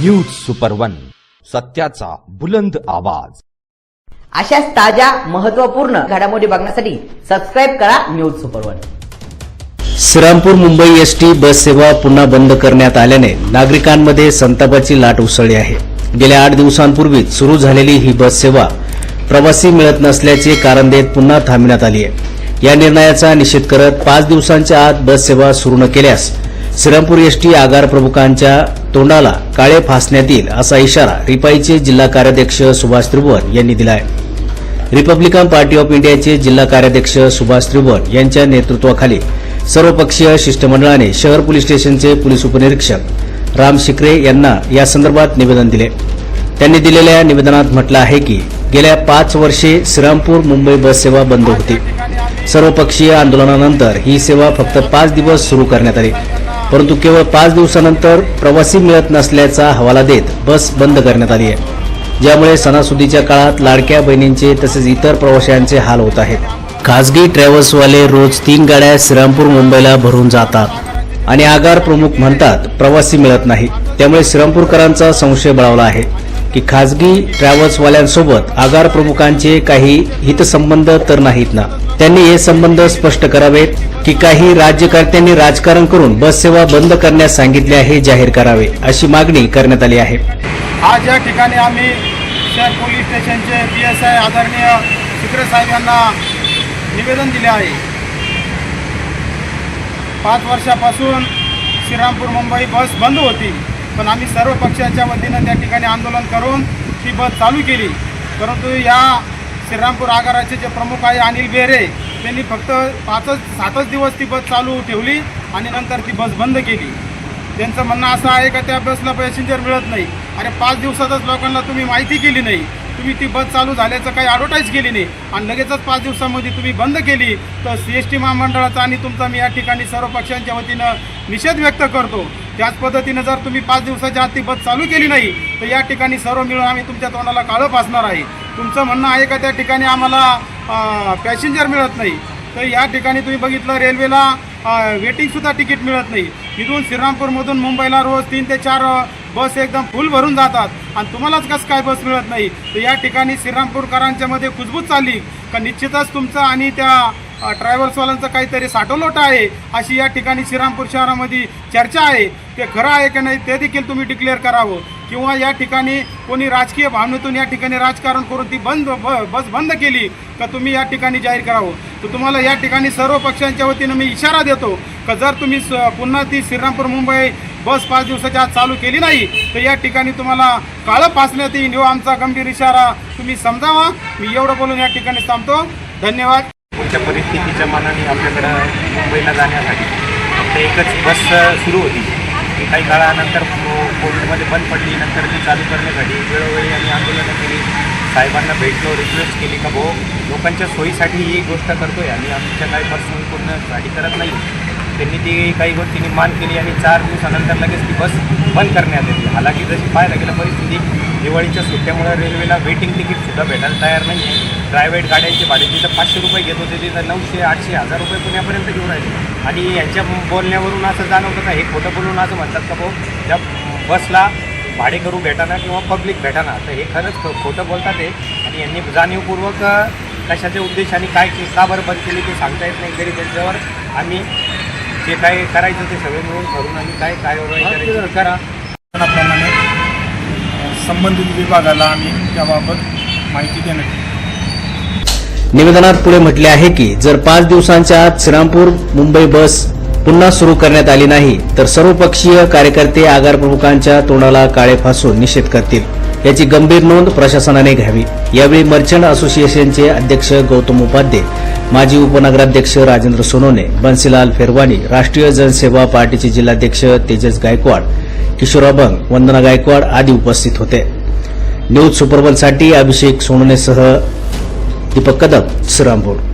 News super one सत्याचा बुलंद आवाज. अशाच ताज्या महत्त्वपूर्ण घडामोडी बघण्यासाठी सबस्क्राईब करा news super one Shrirampur Mumbai ST bus सेवा पुन्हा बंद करण्यात आल्याने नागरिकांमध्ये संतापाची लाट उसळली आहे. गेल्या आठ दिवसांपूर्वीच सुरू झालेली ही बस सेवा प्रवासी मिळत नसल्याचे कारण देत पुन्हा थांबविण्यात आली आहे. या निर्णयाचा निषेध करत पाच दिवसांच्या आत बस सेवा सुरू न केल्यास श्रीरामपूर एसटी आगार प्रमुखांच्या तोंडाला काळे फासण्यात येईल असा इशारा रिपाईचे जिल्हा कार्याध्यक्ष सुभाष त्रिभुवन यांनी दिला आहे रिपब्लिकन पार्टी ऑफ इंडियाचे जिल्हा कार्याध्यक्ष सुभाष त्रिभुवन यांच्या नेतृत्वाखाली सर्वपक्षीय शिष्टमंडळाने शहर पोलीस स्टेशनचे पोलीस उपनिरीक्षक राम शिकरे यांना या संदर्भात निवेदन दिले. त्यांनी दिलेल्या निवेदनात म्हटलं आहे की गेल्या पाच वर्षे श्रीरामपूर मुंबई बस सेवा बंद होती. सर्वपक्षीय आंदोलनानंतर ही सेवा फक्त पाच दिवस सुरू करण्यात आली. परंतु केवळ पाच दिवसानंतर प्रवासी मिळत नसल्याचा हवाला देत बस बंद करण्यात आली आहे. ज्यामुळे सणासुदीच्या काळात लाडक्या बहिणींचे तसेच इतर प्रवाशांचे हाल होत आहेत. खासगी ट्रॅव्हल्सवाले रोज तीन गाड्या श्रीरामपूर मुंबईला भरून जातात आणि आगार प्रमुख म्हणतात प्रवासी मिळत नाही. त्यामुळे श्रीरामपूरकरांचा संशय बळावला आहे की खासगी ट्रॅव्हल्सवाल्यांसोबत आगार प्रमुखांचे काही हितसंबंध तर नाहीत ना. त्यांनी हे संबंध स्पष्ट करावेत. की काही राज्यकर्त्यांनी राजकारण करून बससेवा बंद करण्यास सांगितले आहे जाहीर करावे अशी मागणी करण्यात आली आहे. आज या ठिकाणी आम्ही शहर पोलीस स्टेशनचे पी एस आय आदरणीय शिकरे साहेब यांना निवेदन दिले आहे. पाच वर्षापासून श्रीरामपूर मुंबई बस बंद होती पण आम्ही सर्व पक्षाच्या वतीनं त्या ठिकाणी आंदोलन करून ती बस चालू केली. परंतु या श्रीरामपूर आगाराचे जे प्रमुख आहे अनिल बेरे त्यांनी फक्त पाचच सातच दिवस ती बस चालू ठेवली आणि नंतर ती बस बंद केली. त्यांचं म्हणणं असं आहे का त्या बसला पॅसेंजर मिळत नाही? अरे पाच दिवसातच लोकांना तुम्ही माहिती केली नाही. तुम्ही ती बस चालू झाल्याचं काही ॲडव्हर्टाईज केली नाही. आणि लगेचच पाच दिवसामध्ये तुम्ही बंद केली. तर सी एस टी महामंडळाचा आणि तुमचा मी या ठिकाणी सर्व पक्षांच्या वतीनं निषेध व्यक्त करतो. त्याच पद्धतीनं जर तुम्ही पाच दिवसाच्या आत ती बस चालू केली नाही तर या ठिकाणी सर्व मिळून आम्ही तुमच्या तोंडाला काळं फासणार आहे. तुमचं म्हणणं आहे का त्या ठिकाणी आम्हाला पॅसेंजर मिळत नाही. तर या ठिकाणी तुम्ही बघितलं रेल्वेला वेटिंगसुद्धा तिकीट मिळत नाही. इथून श्रीरामपूरमधून मुंबईला रोज तीन ते चार बस एकदम फुल भरून जातात. आणि तुम्हालाच कसं काय बस मिळत नाही? तर या ठिकाणी श्रीरामपूरकरांच्यामध्ये कुजबूज चालली. का निश्चितच तुमचं आणि त्या ट्रॅव्हल्सवाल्यांचं काहीतरी साठवलोट आहे अशी या ठिकाणी श्रीरामपूर शहरामध्ये चर्चा आहे. ते खरं आहे की नाही ते देखील तुम्ही डिक्लेअर करावं. किंवा या ठिकाणी कोणी राजकीय भावनेतून या ठिकाणी राजकारण करून ती बंद ब- बस बंद केली का तुम्ही या ठिकाणी जाहीर करावं? तर तुम्हाला या ठिकाणी सर्व पक्षांच्या वतीनं मी इशारा देतो का जर तुम्ही स- पुन्हा ती श्रीरामपूर मुंबई बस पाच दिवसाच्या आत चालू केली नाही तर या ठिकाणी तुम्हाला काळं पासण्यात येईल हो आमचा गंभीर इशारा तुम्ही समजावा. मी एवढं बोलून या ठिकाणी थांबतो. धन्यवाद. आमच्या परिस्थितीच्या मानाने आपल्याकडं मुंबईला जाण्यासाठी. फक्त एकच बस सुरू होती. ती काही काळानंतर कोविडमध्ये बंद पडली. नंतर ती चालू करण्यासाठी वेळोवेळी आम्ही आंदोलनं केली. साहेबांना भेटलो रिक्वेस्ट केली का भाऊ? लोकांच्या सोयीसाठी ही गोष्ट करतो आहे आणि आमच्या काही पर्सनल गाडी करत नाही. त्यांनी ती काही गोष्टींनी मान केली आणि चार दिवसानंतर लगेच ती बस बंद करण्यात आली. हालाकी जशी पाहायला गेलं परिस्थिती दिवाळीच्या सुट्ट्यामुळे रेल्वेला वेटिंग तिकीटसुद्धा भेटायला तयार नाही. आहे प्रायव्हेट गाड्यांचे भाडे तिथं पाचशे रुपये घेत होते तिथं नऊशे आठशे हजार रुपये पुण्यापर्यंत घेऊन राहिले आणि यांच्या बोलण्यावरून असं जाणवतं का हे खोटं बोलून असं म्हणतात का भाऊ त्या बसला भाडे करू भेटाना किंवा पब्लिक भेटाना तर हे खरंच खोटं बोलतात हे. आणि यांनी जाणीवपूर्वक कशाच्या कशाचे काय के- का बरं बंद केली ते सांगता येत नाही. तरी त्यांच्यावर आम्ही जे काय करायचं ते सगळे मिळून ठरवून आम्ही काय कार्यवाही करायची ती करा. प्रमाणे संबंधित विभागाला आम्ही त्याबाबत माहिती देण्यात निवेदनात पुढे म्हटले आहे की जर पाच दिवसांच्या आत श्रीरामपूर मुंबई बस पुन्हा सुरू करण्यात आली नाही तर सर्वपक्षीय कार्यकर्ते आगार प्रमुखांच्या तोंडाला काळे फासून निषेध करतील. याची गंभीर नोंद प्रशासनाने घ्यावी. यावेळी मर्चंट असोसिएशनचे अध्यक्ष गौतम उपाध्ये माजी उपनगराध्यक्ष राजेंद्र सोनोने बन्सीलाल फेरवाणी राष्ट्रीय जनसेवा पार्टीचे जिल्हाध्यक्ष तेजस गायकवाड किशोर अभंग वंदना गायकवाड आदी उपस्थित होते. न्यूज सुपरवनसाठी अभिषेक सोनोनेसह दीपक कदम श्रीरामपूर.